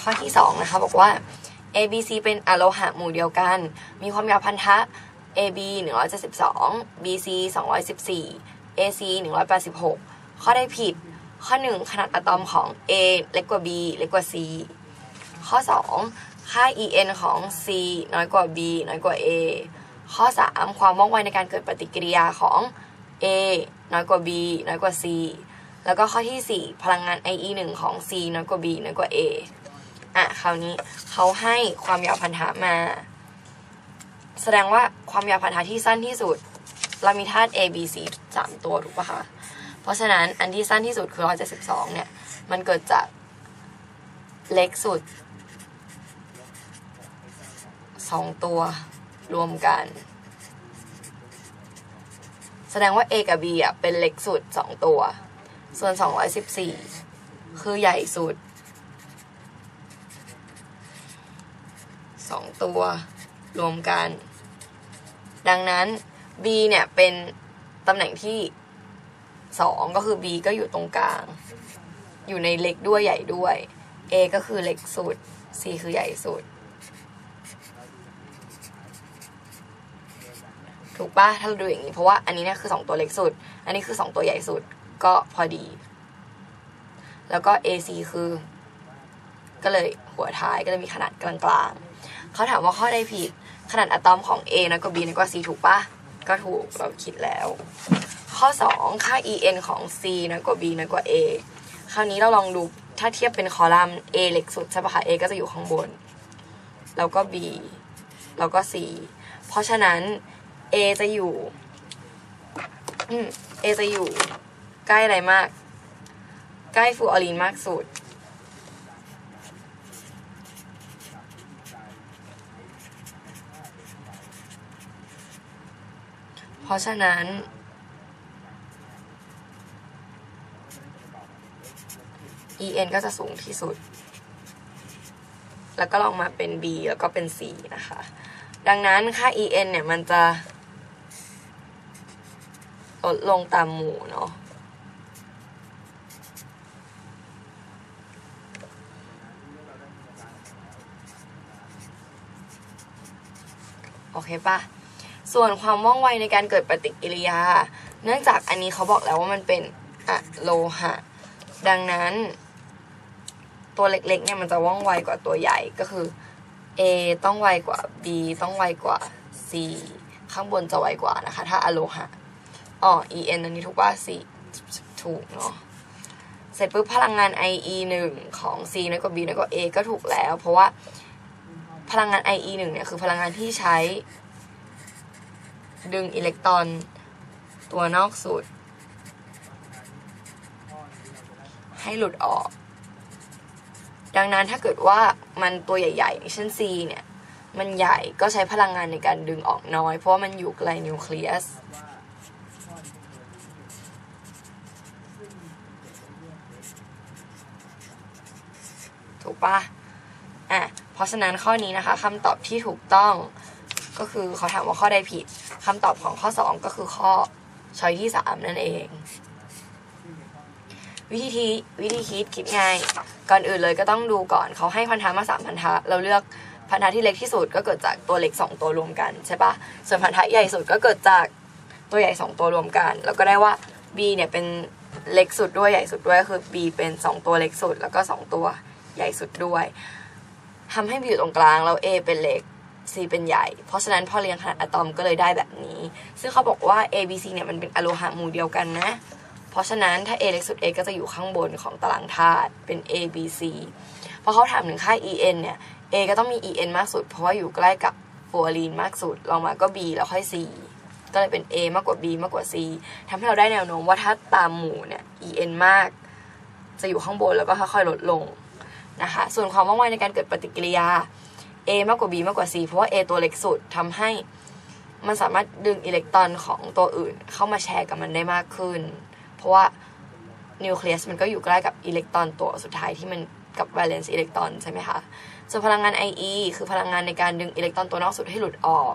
ข้อที่สองนะคะบอกว่า A B C เป็นอะโลหะหมู่เดียวกัน มีความยาวพันธะ A B 172 B C 214 A C 186 ข้อได้ผิด ข้อ 1 ขนาดอะตอมของ A เล็กกว่า B เล็กกว่า C ข้อ 2 ค่า E N ของ C น้อยกว่า B น้อยกว่า A ข้อ 3 ความว่องไวในการเกิดปฏิกิริยาของ A น้อยกว่า B น้อยกว่า C แล้วก็ข้อที่ 4 พลังงาน IE 1ของ C น้อยกว่า B น้อยกว่า A อะคราวนี้เขาให้ความยาวพันธะมา แสดงว่าความยาวพันธะที่สั้นที่สุด เรามีธาตุ A B C สามตัวถูกปะคะ เพราะฉะนั้นอันที่สั้นที่สุดคือ172เนี่ย มันเกิดจากเล็กสุดสองตัวรวมกัน แสดงว่า A กับ B อะเป็นเล็กสุดสองตัว ส่วน214คือใหญ่สุด สองตัวรวมกัน ดังนั้น B เนี่ยเป็นตำแหน่งที่สองก็คือ B ก็อยู่ตรงกลาง อยู่ในเล็กด้วยใหญ่ด้วย A ก็คือเล็กสุด C คือใหญ่สุด ถูกปะถ้าเราดูอย่างนี้ เพราะว่าอันนี้เนี่ยคือสองตัวเล็กสุด อันนี้คือสองตัวใหญ่สุดก็พอดี แล้วก็ AC คือ ก็เลยหัวท้ายก็เลยมีขนาดกลางๆเขาถามว่าข้อใดผิดขนาดอะตอมของ A น้อยกว่า B น้อยกว่า C ถูกปะก็ถูกเราคิดแล้ว ข้อ 2 ค่า EN ของ C น้อยกว่า B น้อยกว่า A คราวนี้เราลองดูถ้าเทียบเป็นคอลัมน์ A เล็กสุดใช่ปะคะ A ก็จะอยู่ข้างบน แล้วก็ B แล้วก็ C เพราะฉะนั้น A จะอยู่อืม A จะอยู่ใกล้อะไรมาก ใกล้ฟลูออรีนมากสุด เพราะฉะนั้น en ก็จะสูงที่สุด แล้วก็ลองมาเป็น b แล้วก็เป็น c นะคะ ดังนั้นค่า en เนี่ยมันจะลดลงตามหมู่เนาะโอเคปะ ส่วนความว่องไวในการเกิดปฏิกิริยา เนื่องจากอันนี้เขาบอกแล้วว่ามันเป็นอะโลหะ ดังนั้น ตัวเล็กๆเนี่ยมันจะว่องไวกว่าตัวใหญ่ก็คือ A ต้องไวกว่า B ต้องไวกว่า C ข้างบนจะไวกว่านะคะ ถ้าอะโลหะอ๋อ En อันนี้ถูกว่า C ถูกเนาะเสร็จปุ๊บพลังงาน IE 1 ของ C น้อยกว่า B น้อยกว่า A ก็ถูกแล้ว เพราะว่าพลังงาน IE 1เนี่ยคือพลังงานที่ใช้ ดึงอิเล็กตรอนตัวนอกสุด ให้หลุดออก ดังนั้นถ้าเกิดว่ามันตัวใหญ่ๆเช่น C เนี่ย มันใหญ่ก็ใช้พลังงานในการดึงออกน้อย เพราะว่ามันอยู่ไกลนิวเคลียสถูกปะอะ เพราะฉะนั้นข้อนี้นะคะคำตอบที่ถูกต้อง ก็คือเขาถามว่าข้อใดผิดคำตอบของข้อ 2 ก็คือข้อช้อยที่ 3 นั่นเอง วิธีทีวิธีคิดคิดง่าย ก่อนอื่นเลยก็ต้องดูก่อนเขาให้พันธะมาสามพันธะ เราเลือกพันธะที่เล็กที่สุดก็เกิดจากตัวเล็ก 2 ตัวรวมกันใช่ปะส่วนพันธะใหญ่สุดก็เกิดจากตัวใหญ่ 2 ตัวรวมกันแล้วก็ได้ว่า B เนี่ยเป็นเล็กสุดด้วยใหญ่สุดด้วยก็คือ B เป็น 2 ตัวเล็กสุด แล้วก็ 2 ตัวใหญ่สุดด้วยทำให้ B อยู่ตรงกลางแล้ว A เป็นเล็ก C เป็นใหญ่ เพราะฉะนั้นพอเรียงขนาดอะตอมก็เลยได้แบบนี้ ซึ่งเขาบอกว่า A B C เนี่ยมันเป็นอะโลหะหมู่เดียวกันนะ เพราะฉะนั้นถ้า A เล็กสุด A ก็จะอยู่ข้างบนของตารางธาตุเป็น A B C พอเขาถามถึงค่า E N เนี่ย A ก็ต้องมี E N มากสุด เพราะว่าอยู่ใกล้กับฟลูออรีนมากสุดลองมาก็ B แล้วค่อย C ก็เลยเป็น A มากกว่า B มากกว่า C ทำให้เราได้แนวโน้มว่าถ้าตามหมู่เนี่ย E N มาก จะอยู่ข้างบนแล้วก็ค่อยๆลดลงนะคะ ส่วนความว่องไวในการเกิดปฏิกิริยา A มากกว่า B มากกว่า C เพราะว่า A ตัวเล็กสุดทำให้มันสามารถดึงอิเล็กตรอนของตัวอื่น เข้ามาแชร์กับมันได้มากขึ้น เพราะว่านิวเคลียสมันก็อยู่ใกล้กับอิเล็กตรอนตัวสุดท้ายที่มันกับ valence อิเล็กตรอนใช่ไหมคะ ส่วนพลังงาน IE คือพลังงานในการดึงอิเล็กตรอนตัวนอกสุดให้หลุดออก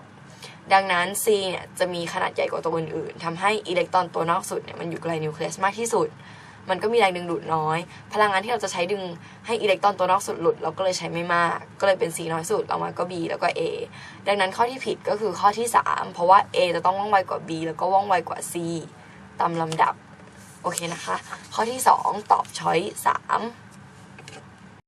ดังนั้น C เนี่ยจะมีขนาดใหญ่กว่าตัวอื่นๆทำให้อิเล็กตรอนตัวนอกสุดเนี่ยมันอยู่ไกลนิวเคลียสมากที่สุด มันก็มีแรงดึงดูดน้อย พลังงานที่เราจะใช้ดึงให้อิเล็กตรอนตัวนอกสุดหลุด เราก็เลยใช้ไม่มาก ก็เลยเป็น C น้อยสุดออกมาก็ B แล้วก็ A ดังนั้นข้อที่ผิดก็คือข้อที่ 3 เพราะว่า A จะต้องว่องไวกว่า B แล้วก็ว่องไวกว่า C ตามลำดับ โอเคนะคะ ข้อที่ 2 ตอบช้อย3